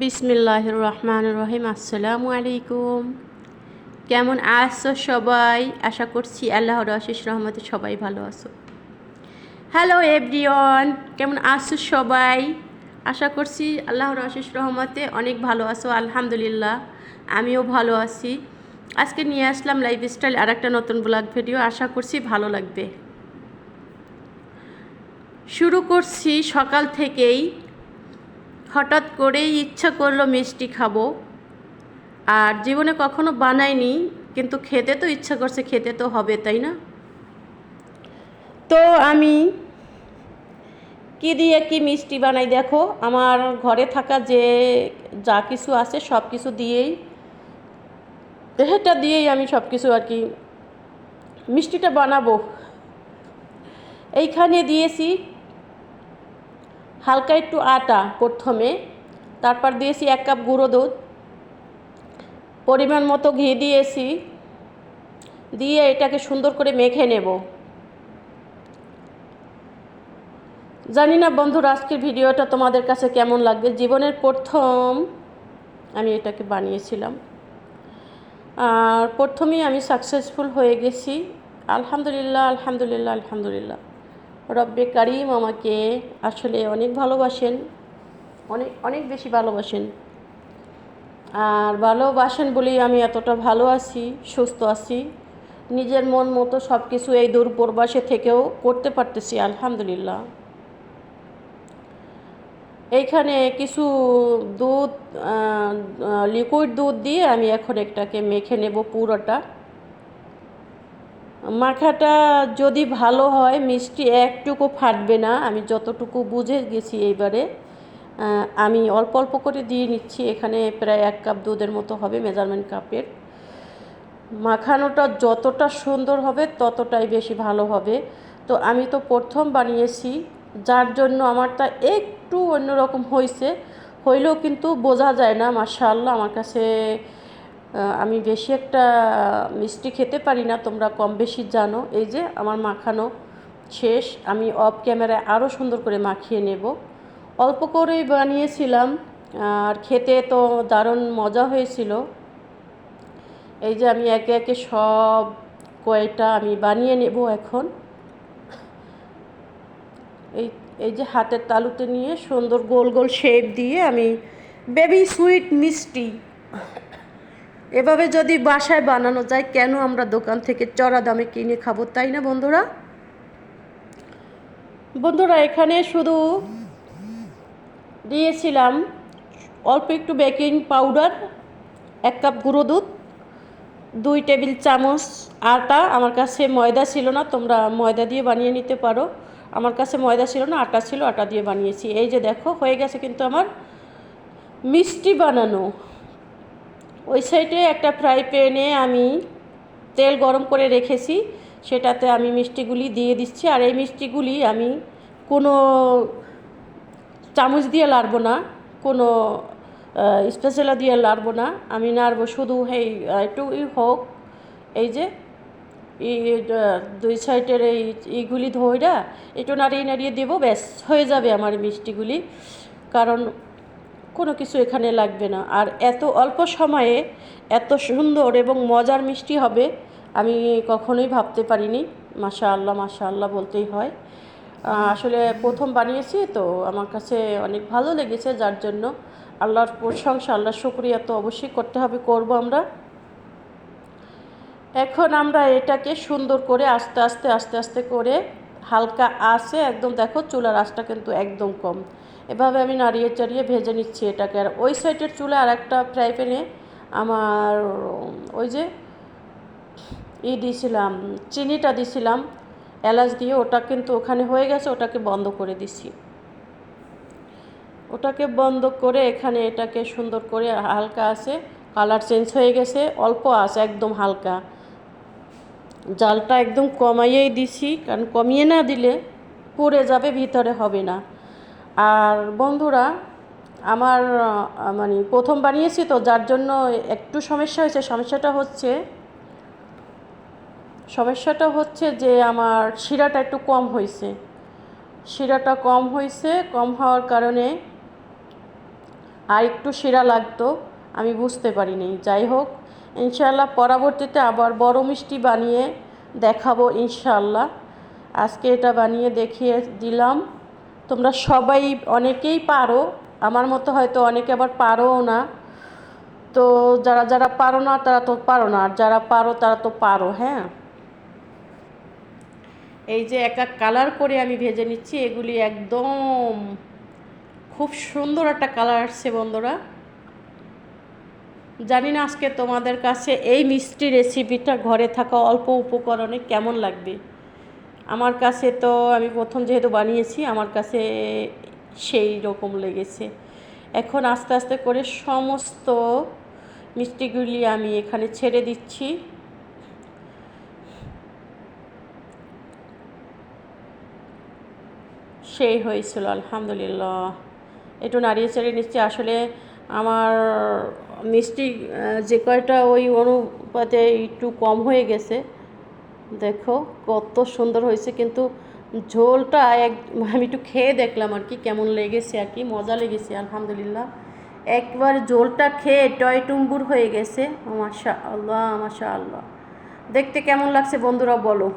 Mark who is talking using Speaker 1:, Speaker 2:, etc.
Speaker 1: বিসমিল্লাহ রহমান রহিম আসসালামু আলাইকুম। কেমন আছো সবাই? আশা করছি আল্লাহর আশিস রহমতে সবাই ভালো আছো। হ্যালো এভরিওয়ান কেমন আছো সবাই? আশা করছি আল্লাহর আশিস রহমতে অনেক ভালো আছো, আলহামদুলিল্লাহ, আমিও ভালো আছি। আজকে নিয়ে আসলাম লাইফস্টাইল আর একটা নতুন ব্লগ ভিডিও আশা করছি ভালো লাগবে। শুরু করছি সকাল থেকেই। হঠাৎ করেই ইচ্ছা করল মিষ্টি খাব। আর জীবনে কখনো বানাইনি, কিন্তু খেতে তো ইচ্ছা করছে, খেতে তো হবে, তাই না? তো আমি কি দিয়ে কি মিষ্টি বানাই দেখো, আমার ঘরে থাকা যে যা কিছু আছে সব কিছু দিয়েই, এটা দিয়েই আমি সব কিছু আর কি মিষ্টিটা বানাবো। এইখানে দিয়েছি হালকা একটু আটা প্রথমে, তারপর দিয়েছি এক কাপ গুঁড়ো দুধ। পরিমাণ মতো ঘি দিয়েছি, দিয়ে এটাকে সুন্দর করে মেখে নেব। জানি না বন্ধুরা আজকের ভিডিওটা তোমাদের কাছে কেমন লাগবে। জীবনের প্রথম আমি এটাকে বানিয়েছিলাম। আর প্রথমেই আমি সাকসেসফুল হয়ে গেছি। আলহামদুলিল্লাহ আলহামদুলিল্লাহ আলহামদুলিল্লাহ। রব্বে কারিম আমাকে আসলে অনেক ভালোবাসেন, অনেক অনেক বেশি ভালোবাসেন। আর ভালোবাসেন বলেই আমি এতটা ভালো আছি, সুস্থ আছি। নিজের মন মতো সব কিছু এই দূর প্রবাসে থেকেও করতে পারতেছি, আলহামদুলিল্লাহ। এইখানে কিছু দুধ লিকুইড দুধ দিয়ে আমি এখন একটাকে মেখে নেব পুরোটা। মাখাটা যদি ভালো হয়, মিষ্টি একটুকু ফাটবে না। আমি যতটুকু বুঝে গেছি এইবারে আমি অল্প অল্প করে দিয়ে নিচ্ছি। এখানে প্রায় এক কাপ দুধের মতো হবে মেজারমেন্ট কাপের। মাখানোটা যতটা সুন্দর হবে, ততটাই বেশি ভালো হবে। তো আমি তো প্রথম বানিয়েছি, যার জন্য আমারটা একটু অন্যরকম হয়েছে হইলেও কিন্তু বোঝা যায় না, মাশাআল্লাহ, আমার কাছে আমি বেশি একটা মিষ্টি খেতে পারি না, তোমরা কম বেশি জানো। এই যে আমার মাখানো শেষ, আমি অফ ক্যামেরায় আরও সুন্দর করে মাখিয়ে নেব। অল্প করেই বানিয়েছিলাম, আর খেতে তো দারুণ মজা হয়েছিল। এই যে আমি একে একে সব কয়টা আমি বানিয়ে নেব এখন। এই এই যে হাতের তালুতে নিয়ে সুন্দর গোল গোল শেপ দিয়ে আমি বেবি সুইট মিষ্টি এভাবে যদি বাসায় বানানো যায়, কেন আমরা দোকান থেকে চড়া দামে কিনে খাব? তাই না, বন্ধুরা? বন্ধুরা, এখানে শুধু দিয়েছিলাম অল্প একটু বেকিং পাউডার, এক কাপ গুঁড়ো দুধ, দুই টেবিল চামচ আটা। আমার কাছে ময়দা ছিল না, তোমরা ময়দা দিয়ে বানিয়ে নিতে পারো। আমার কাছে ময়দা ছিল না, আটা ছিল, আটা দিয়ে বানিয়েছি। এই যে দেখো, হয়ে গেছে কিন্তু আমার মিষ্টি বানানো। ওই সাইডে একটা ফ্রাই প্যানে আমি তেল গরম করে রেখেছি, সেটাতে আমি মিষ্টিগুলি দিয়ে দিচ্ছি। আর এই মিষ্টিগুলি আমি কোনো চামচ দিয়ে লাড়বো না, কোনো স্পেশালা দিয়ে লাড়বো না। আমি নাড়বো শুধু এই একটু হোক, এই যে দুই সাইডের এই ইগুলি ধইরা একটু নাড়িয়ে নাড়িয়ে দেবো, ব্যাস, হয়ে যাবে আমার মিষ্টিগুলি। কারণ কোনো কিছু এখানে লাগবে না। আর এত অল্প সময়ে এত সুন্দর এবং মজার মিষ্টি হবে, আমি কখনোই ভাবতে পারিনি। মাশা আল্লাহ মাশা আল্লাহ বলতেই হয়। আসলে প্রথম বানিয়েছি তো, আমার কাছে অনেক ভালো লেগেছে, যার জন্য আল্লাহর প্রশংসা, আল্লাহর শুক্রিয়া তো অবশ্যই করতে হবে, করব আমরা। এখন আমরা এটাকে সুন্দর করে আস্তে আস্তে আস্তে আস্তে করে হালকা আসে একদম দেখো চুলার আঁচটা কিন্তু একদম কম। এভাবে আমি নাড়িয়ে চাড়িয়ে ভেজে নিচ্ছি এটাকে। আর ওই সাইডের চুলে আর একটা ফ্রাই প্যানে আমার, ওই যে ই দিয়েছিলাম চিনিটা দিছিলাম, এলাচ দিয়ে ওটা কিন্তু ওখানে হয়ে গেছে, ওটাকে বন্ধ করে দিছি। ওটাকে বন্ধ করে এখানে এটাকে সুন্দর করে হালকা আছে, কালার চেঞ্জ হয়ে গেছে, অল্প আছে, একদম হালকা। জালটা একদম কমাইয়েই দিছি, কারণ কমিয়ে না দিলে পড়ে যাবে, ভিতরে হবে না। আর বন্ধুরা, আমার মানে প্রথম বানিয়েছি তো, যার জন্য একটু সমস্যা হয়েছে। সমস্যাটা হচ্ছে সমস্যাটা হচ্ছে যে আমার শিরাটা একটু কম হয়েছে। শিরাটা কম হয়েছে, কম হওয়ার কারণে আর একটু শিরা লাগতো, আমি বুঝতে পারিনি। যাই হোক ইনশাল্লাহ পরবর্তীতে আবার বড় মিষ্টি বানিয়ে দেখাবো ইনশাল্লাহ আজকে এটা বানিয়ে দেখিয়ে দিলাম। তোমরা সবাই অনেকেই পারো, আমার মতো হয়তো অনেকে আবার পারোও না। তো যারা যারা পারো না, তারা তো পারো না, আর যারা পারো, তারা তো পারো হ্যাঁ? এই যে এক এক কালার করে আমি ভেজে নিচ্ছি, এগুলি একদম খুব সুন্দর একটা কালার আসছে বন্ধুরা। জানি না আজকে তোমাদের কাছে এই মিষ্টি রেসিপিটা ঘরে থাকা অল্প উপকরণে কেমন লাগবে। আমার কাছে তো আমি প্রথম যেহেতু বানিয়েছি, আমার কাছে সেই রকম লেগেছে। এখন আস্তে আস্তে করে সমস্ত মিষ্টিগুলি আমি এখানে ছেড়ে দিচ্ছি। সেই হয়েছিল, আলহামদুলিল্লাহ। একটু নাড়িয়ে চাড়িয়ে নিচ্ছি, আসলে আমার মিষ্টি যে কয়টা ওই অনুপাতে একটু কম হয়ে গেছে। দেখো, কত সুন্দর হয়েছে, কিন্তু ঝোলটা এক, আমি একটু খেয়ে দেখলাম আর কি, কেমন লেগেছে আর কি, মজা লেগেছে, আলহামদুলিল্লাহ। একবার ঝোলটা খেয়ে টয় টুম্বুর হয়ে গেছে মাশা আল্লাহ মাশা আল্লাহ দেখতে কেমন লাগছে বন্ধুরা, বলো।